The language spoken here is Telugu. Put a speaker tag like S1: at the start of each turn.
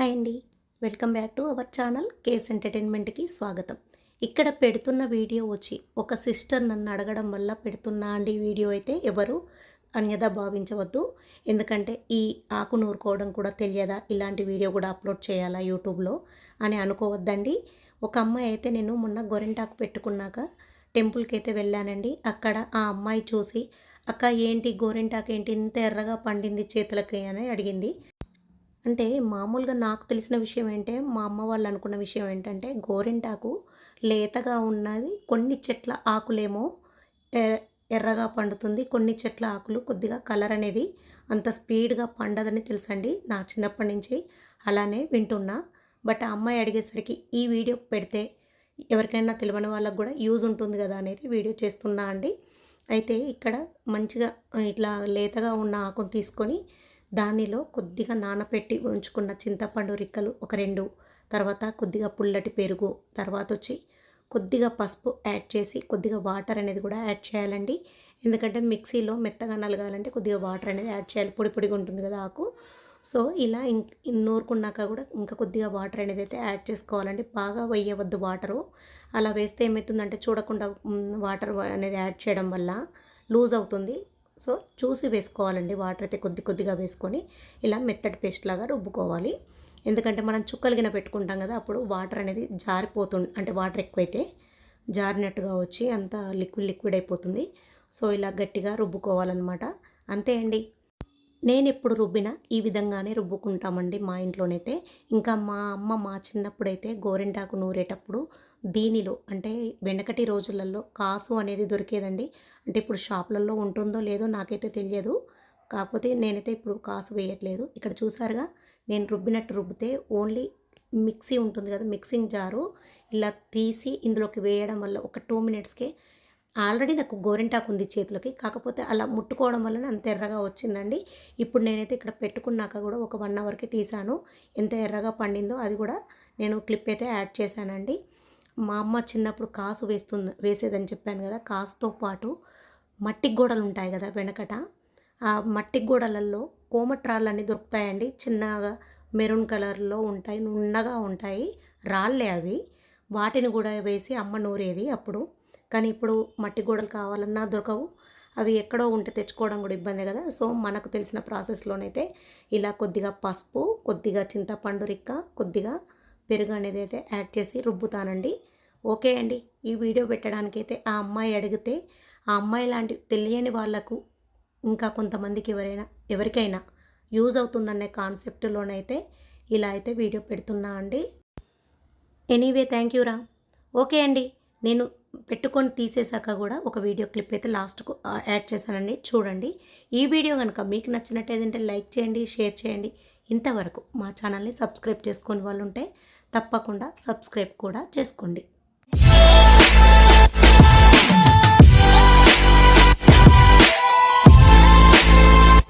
S1: హాయ్ అండి. Welcome back to our channel case ఎంటర్టైన్మెంట్కి స్వాగతం. ఇక్కడ పెడుతున్న వీడియో వచ్చి ఒక సిస్టర్ నన్ను అడగడం వల్ల పెడుతున్నా అండి వీడియో అయితే ఎవరు అన్యదా భావించవద్దు. ఎందుకంటే ఈ ఆకు నూరుకోవడం కూడా తెలియదా? ఇలాంటి వీడియో కూడా అప్లోడ్ చేయాలా యూట్యూబ్లో అని అనుకోవద్దండి. ఒక అమ్మాయి అయితే నేను మొన్న గొరెంటాకు పెట్టుకున్నాక టెంపుల్కి అయితే వెళ్ళానండి. అక్కడ ఆ అమ్మాయి చూసి అక్క ఏంటి గోరింటాకు ఏంటి? ఇంత ఎర్రగా పండింది చేతులకి? అని అడిగింది. అంటే మామూలుగా నాకు తెలిసిన విషయం ఏంటంటే మా అమ్మ వాళ్ళు అనుకున్న విషయం ఏంటంటే గోరింటాకు లేతగా ఉన్నది కొన్ని చెట్ల ఆకులేమో ఎ- ఎర్రగా పండుతుంది కొన్ని చెట్ల ఆకులు కొద్దిగా కలర్ అనేది అంత స్పీడ్గా పండదని తెలుసండి నా చిన్నప్పటి నుంచి. అలానే వింటున్నా. బట్ ఆ అమ్మాయి అడిగేసరికి ఈ వీడియో పెడితే ఎవరికైనా తెలియని వాళ్ళకు కూడా యూజ్ ఉంటుంది కదా అనేది వీడియో చేస్తున్నా అండి. అయితే ఇక్కడ మంచిగా ఇట్లా లేతగా ఉన్న ఆకును తీసుకొని దానిలో కొద్దిగా నానపెట్టి ఉంచుకున్న చింతపండు రిక్కలు ఒక రెండు తర్వాత కొద్దిగా పుల్లటి పెరుగు తర్వాత వచ్చి కొద్దిగా పసుపు యాడ్ చేసి కొద్దిగా వాటర్ అనేది కూడా యాడ్ చేయాలండి. ఎందుకంటే మిక్సీలో మెత్తగా నలగాలంటే కొద్దిగా వాటర్ అనేది యాడ్ చేయాలి. పొడి పొడిగా ఉంటుంది కదా ఆకు. సో ఇలా ఇం నూరుకున్నాక కూడా ఇంకా కొద్దిగా వాటర్ అనేది అయితే యాడ్ చేసుకోవాలండి. బాగా వేయవద్దు వాటరు. అలా వేస్తే ఏమవుతుందంటే చూడకుండా వాటర్ అనేది యాడ్ చేయడం వల్ల లూజ్ అవుతుంది. సో చూసి వేసుకోవాలండి. వాటర్ అయితే కొద్ది కొద్దిగా వేసుకొని ఇలా మెత్తటి పేస్ట్ లాగా రుబ్బుకోవాలి. ఎందుకంటే మనం చుక్కలు గిన పెట్టుకుంటాం కదా అప్పుడు వాటర్ అనేది జారిపోతుంది. అంటే వాటర్ ఎక్కువైతే జారినట్టుగా వచ్చి అంత లిక్విడ్ లిక్విడ్ అయిపోతుంది. సో ఇలా గట్టిగా రుబ్బుకోవాలన్నమాట. అంతే అండి. నేను ఎప్పుడు రుబ్బినా ఈ విధంగానే రుబ్బుకుంటామండి మా ఇంట్లోనైతే. ఇంకా మా అమ్మ మా చిన్నప్పుడైతే గోరింటాకు నూరేటప్పుడు దీనిలో అంటే వెనకటి రోజులలో కాసు అనేది దొరికేదండి. అంటే ఇప్పుడు షాపులలో ఉంటుందో లేదో నాకైతే తెలియదు. కాకపోతే నేనైతే ఇప్పుడు కాసు వేయట్లేదు. ఇక్కడ చూసారుగా నేను రుబ్బినట్టు రుబ్బితే ఓన్లీ మిక్సీ ఉంటుంది కదా మిక్సింగ్ జారు. ఇలా తీసి ఇందులోకి వేయడం వల్ల ఒక టూ మినిట్స్కే ఆల్రెడీ నాకు గోరింటాకు ఉంది చేతిలోకి. కాకపోతే అలా ముట్టుకోవడం వల్లనే అంత ఎర్రగా వచ్చిందండి. ఇప్పుడు నేనైతే ఇక్కడ పెట్టుకున్నాక కూడా ఒక వన్ అవర్కి తీసాను ఎంత ఎర్రగా పండిందో అది కూడా నేను క్లిప్ అయితే యాడ్ చేశానండి. మా అమ్మ చిన్నప్పుడు కాసు వేస్తుంది వేసేదని చెప్పాను కదా కాసుతో పాటు మట్టి గోడలు ఉంటాయి కదా వెనకట. ఆ మట్టి గోడలలో కోమట్రాళ్ళన్నీ దొరుకుతాయండి. చిన్నగా మెరూన్ కలర్లో ఉంటాయి నున్నగా ఉంటాయి రాళ్ళే అవి. వాటిని కూడా వేసి అమ్మ నూరేది అప్పుడు. కానీ ఇప్పుడు మట్టి గోడలు కావాలన్నా దొరకవు. అవి ఎక్కడో ఉంటే తెచ్చుకోవడం కూడా ఇబ్బంది కదా. సో మనకు తెలిసిన ప్రాసెస్లోనైతే ఇలా కొద్దిగా పసుపు కొద్దిగా చింతపండు రిక్క కొద్దిగా పెరుగు అనేది అయితే యాడ్ చేసి రుబ్బుతానండి. ఓకే అండి. ఈ వీడియో పెట్టడానికైతే ఆ అమ్మాయి అడిగితే ఆ అమ్మాయి లాంటి తెలియని వాళ్ళకు ఇంకా కొంతమందికి ఎవరైనా ఎవరికైనా యూజ్ అవుతుందనే కాన్సెప్ట్లోనైతే ఇలా అయితే వీడియో పెడుతున్నా అండి. ఎనీవే థ్యాంక్ యూ రా. ఓకే అండి. నేను పెట్టుకొని తీసేశాక కూడా ఒక వీడియో క్లిప్ అయితే లాస్ట్కు యాడ్ చేశానండి. చూడండి. ఈ వీడియో కనుక మీకు నచ్చినట్టేదంటే లైక్ చేయండి షేర్ చేయండి. ఇంతవరకు మా ఛానల్ని సబ్స్క్రైబ్ చేసుకొని వాళ్ళు ఉంటే తప్పకుండా సబ్స్క్రైబ్ కూడా చేసుకోండి.